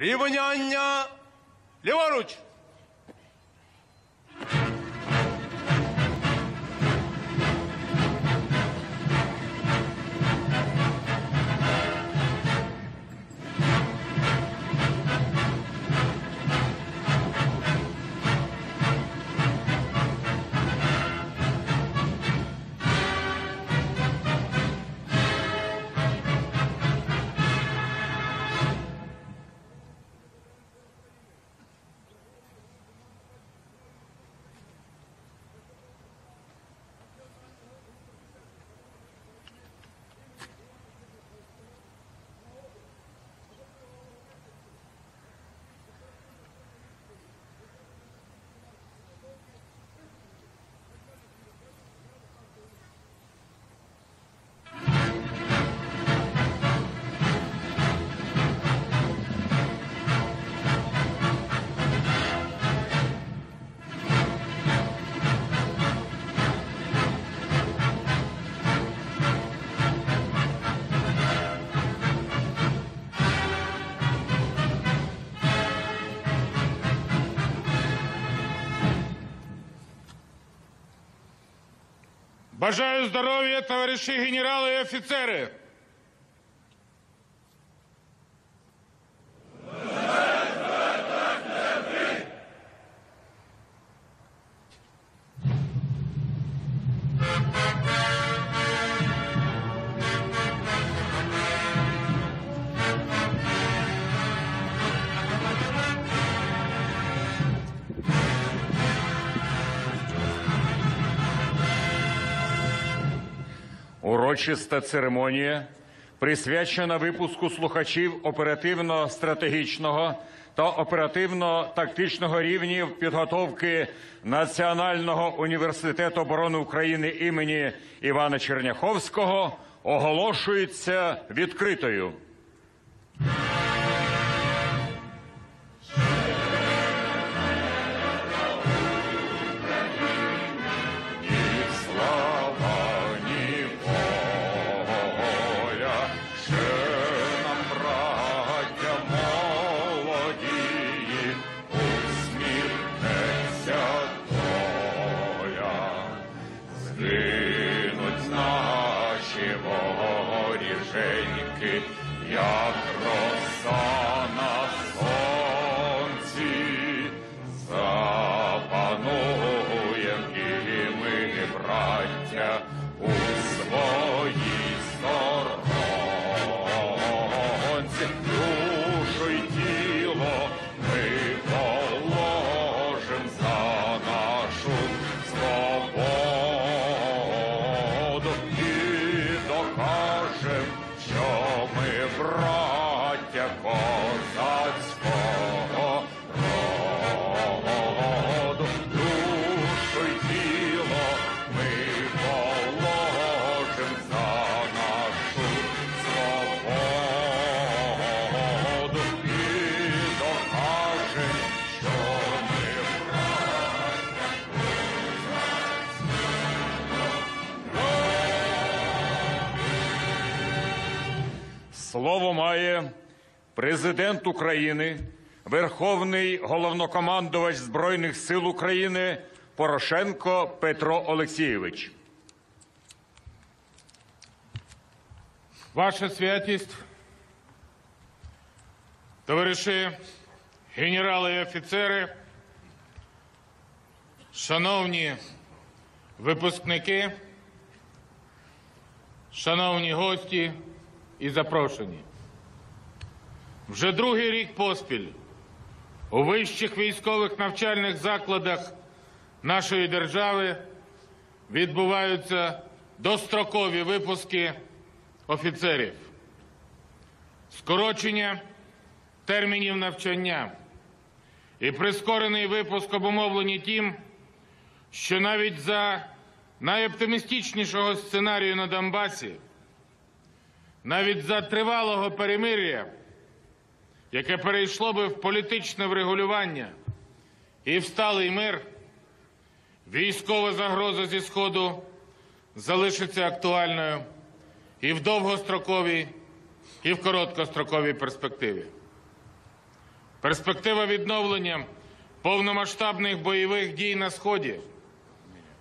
Рівняння ліворуч. Бажаю здоров'я, товариші генерали і офіцери. Урочиста церемонія присвячена випуску слухачів оперативно-стратегічного та оперативно-тактичного рівнів підготовки Національного університету оборони України імені Івана Черняховського оголошується відкритою. Слово має президент України, Верховний головнокомандувач Збройних сил України Порошенко Петро Олексійович. Ваша святість, товариші, генерали і офіцери, шановні випускники, шановні гості і запрошені. Вже другий рік поспіль у вищих військових навчальних закладах нашої держави відбуваються дострокові випуски офіцерів, скорочення термінів навчання і прискорений випуск обумовлені тим, що навіть за найоптимістичнішого сценарію на Донбасі, навіть за тривалого перемир'я, яке перейшло би в політичне врегулювання і в сталий мир, військова загроза зі Сходу залишиться актуальною і в довгостроковій, і в короткостроковій перспективі. Перспектива відновлення повномасштабних бойових дій на Сході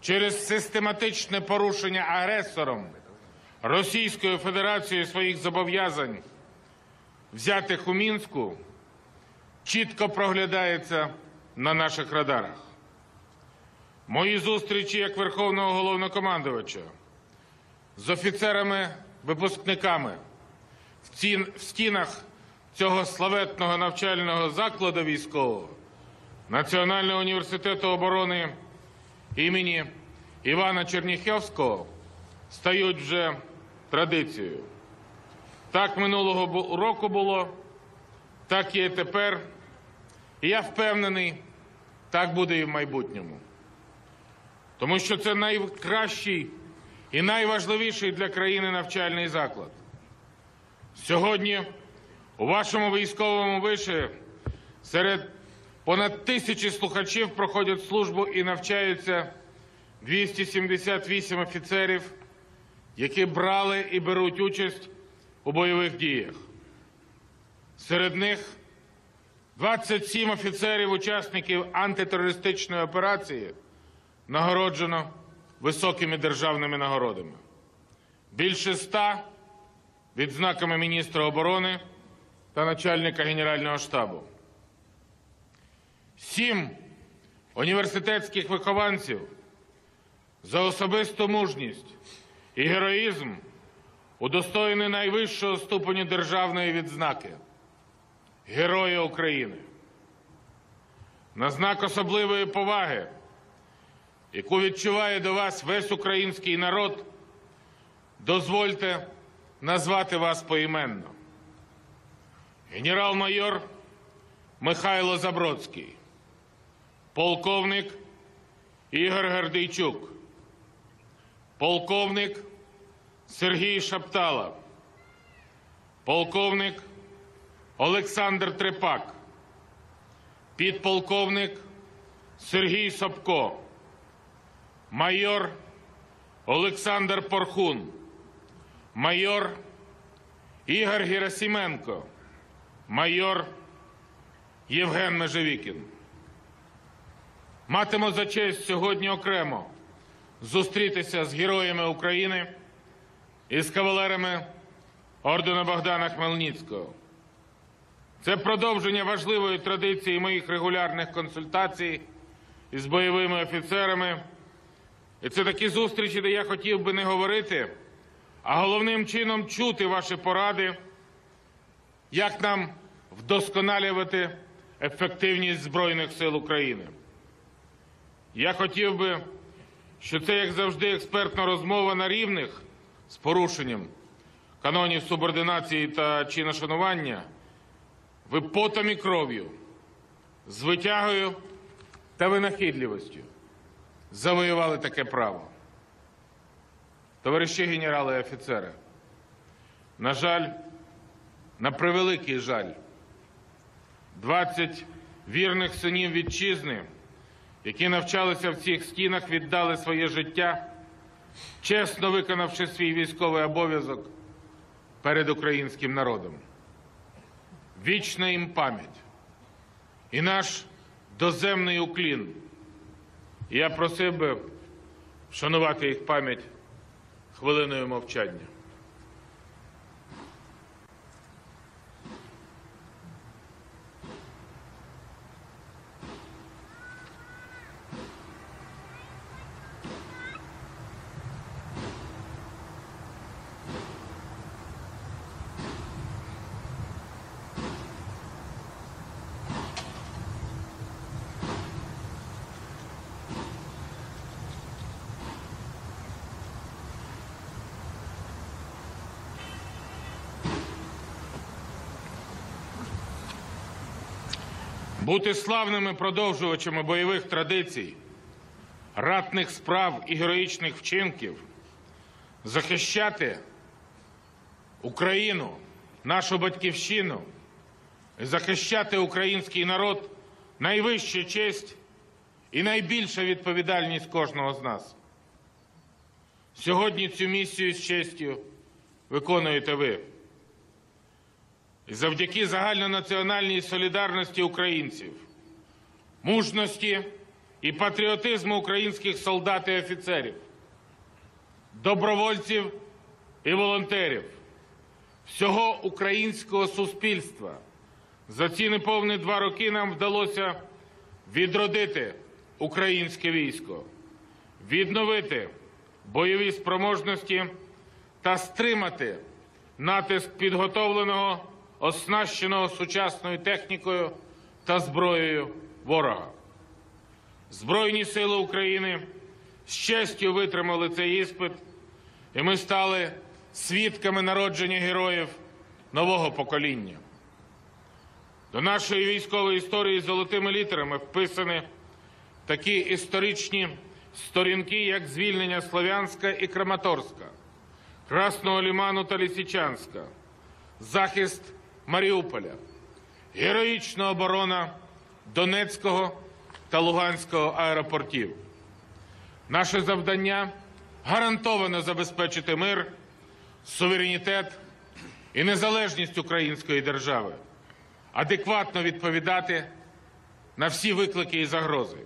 через систематичне порушення агресором Російською Федерацією своїх зобов'язань, взятих у Мінську, чітко проглядається на наших радарах. Мої зустрічі як Верховного головнокомандувача з офіцерами-випускниками в, стінах цього славетного навчального закладу військового Національного університету оборони імені Івана Черніховського стають вже традицією. Так минулого року було, так і тепер. І я впевнений, так буде і в майбутньому. Тому що це найкращий і найважливіший для країни навчальний заклад. Сьогодні у вашому військовому виші серед понад тисячі слухачів проходять службу і навчаються 278 офіцерів, які брали і беруть участь у бойових діях. Серед них 27 офіцерів, учасників антитерористичної операції, нагороджено високими державними нагородами. Більше ста відзнаками міністра оборони та начальника Генерального штабу. Сім університетських вихованців за особисту мужність і героїзм удостоєні найвищого ступеню державної відзнаки Героя України. На знак особливої поваги, яку відчуває до вас весь український народ, дозвольте назвати вас поіменно. Генерал-майор Михайло Забродський, полковник Ігор Гордійчук, полковник Сергій Шаптала, полковник Олександр Трепак, підполковник Сергій Собко, майор Олександр Порхун, майор Ігор Герасименко, майор Євген Межевікін. Матиму за честь сьогодні окремо зустрітися з героями України і з кавалерами ордена Богдана Хмельницького. Це продовження важливої традиції моїх регулярних консультацій із бойовими офіцерами. І це такі зустрічі, де я хотів би не говорити, а головним чином чути ваші поради, як нам вдосконалювати ефективність Збройних сил України. Я хотів би, що це, як завжди, експертна розмова на рівних з порушенням канонів субординації та чиношанування, ви потом і кров'ю, з витягою та винахідливістю завоювали таке право. Товариші генерали і офіцери, на жаль, на превеликий жаль, 20 вірних синів вітчизни, які навчалися в цих стінах, віддали своє життя, чесно виконавши свій військовий обов'язок перед українським народом. Вічна їм пам'ять і наш доземний уклін. Я просив би вшанувати їх пам'ять хвилиною мовчання. Бути славними продовжувачами бойових традицій, ратних справ і героїчних вчинків, захищати Україну, нашу батьківщину, захищати український народ найвища честь і найбільша відповідальність кожного з нас. Сьогодні цю місію з честю виконуєте ви. І завдяки загальнонаціональній солідарності українців, мужності і патріотизму українських солдат і офіцерів, добровольців і волонтерів, всього українського суспільства. За ці неповні два роки нам вдалося відродити українське військо, відновити бойові спроможності та стримати натиск підготовленого, оснащеного сучасною технікою та зброєю ворога. Збройні сили України з честю витримали цей іспит, і ми стали свідками народження героїв нового покоління. До нашої військової історії золотими літерами вписані такі історичні сторінки, як звільнення Слов'янська і Краматорська, Красного Ліману та Лісичанська, захист Маріуполя, героїчна оборона Донецького та Луганського аеропортів. Наше завдання гарантовано забезпечити мир, суверенітет і незалежність української держави, адекватно відповідати на всі виклики і загрози.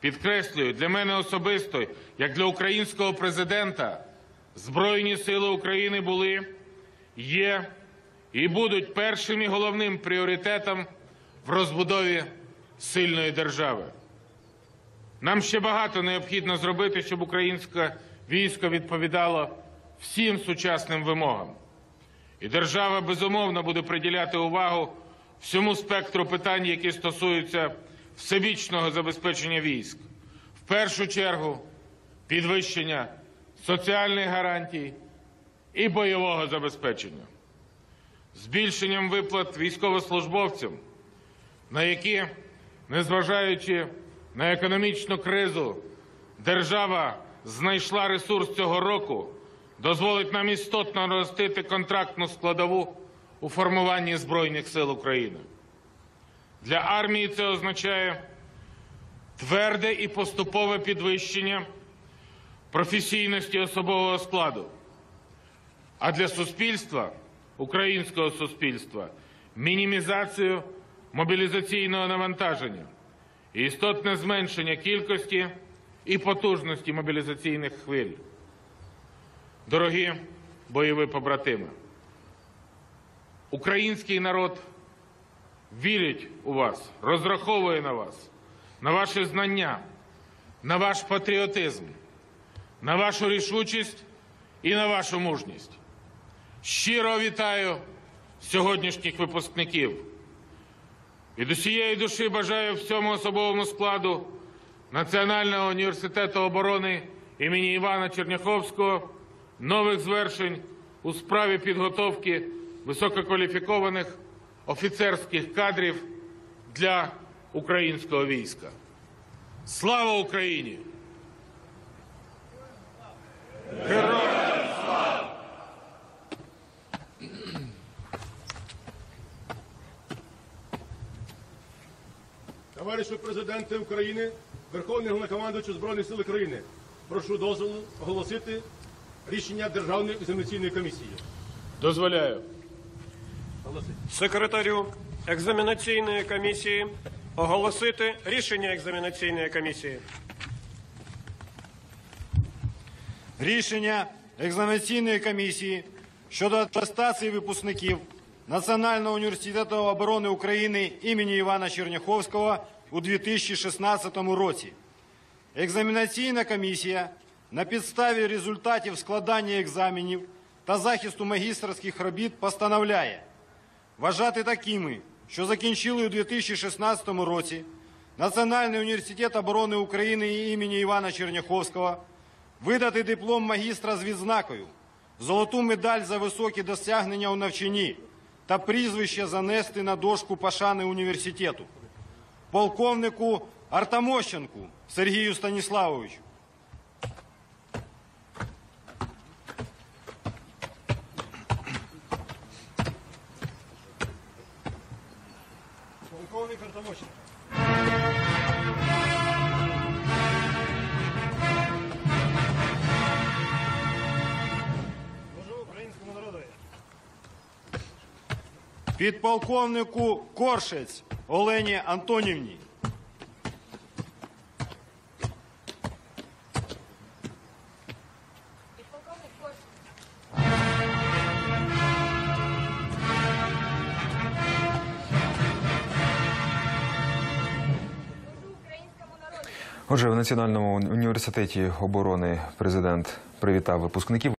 Підкреслюю, для мене особисто, як для українського президента, Збройні сили України були, є і будуть першим і головним пріоритетом в розбудові сильної держави. Нам ще багато необхідно зробити, щоб українське військо відповідало всім сучасним вимогам. І держава безумовно буде приділяти увагу всьому спектру питань, які стосуються всебічного забезпечення військ. В першу чергу підвищення соціальних гарантій і бойового забезпечення, збільшенням виплат військовослужбовцям, на які, незважаючи на економічну кризу, держава знайшла ресурс цього року, дозволить нам істотно наростити контрактну складову у формуванні Збройних сил України. Для армії це означає тверде і поступове підвищення професійності особового складу, а для суспільства, українського суспільства, мінімізацію мобілізаційного навантаження істотне зменшення кількості і потужності мобілізаційних хвиль. Дорогі бойові побратими, український народ вірить у вас, розраховує на вас, на ваші знання, на ваш патріотизм, на вашу рішучість і на вашу мужність. Щиро вітаю сьогоднішніх випускників. Від усієї душі бажаю всьому особовому складу Національного університету оборони імені Івана Черняховського нових звершень у справі підготовки висококваліфікованих офіцерських кадрів для українського війська. Слава Україні! Товаришу президенте України, Верховний Головнокомандуючий Збройних сил України, прошу дозволу оголосити рішення Державної екзаменаційної комісії. Дозволяю. Оголосити. секретарю екзаменаційної комісії оголосити рішення екзаменаційної комісії. Рішення екзаменаційної комісії щодо атестації випускників Національного університету оборони України імені Івана Черняховського у 2016 році. Екзаменаційна комісія на підставі результатів складання екзаменів та захисту магістерських робіт постановляє вважати такими, що закінчили у 2016 році Національний університет оборони України імені Івана Черняховського, видати диплом магістра з відзнакою, золоту медаль за високі досягнення у навчанні та прізвище занести на дошку пашани університету, полковнику Артамощенку Сергію Станіславовичу, підполковнику Коршець Олені Антонівні. Отже, в Національному університеті оборони президент привітав випускників.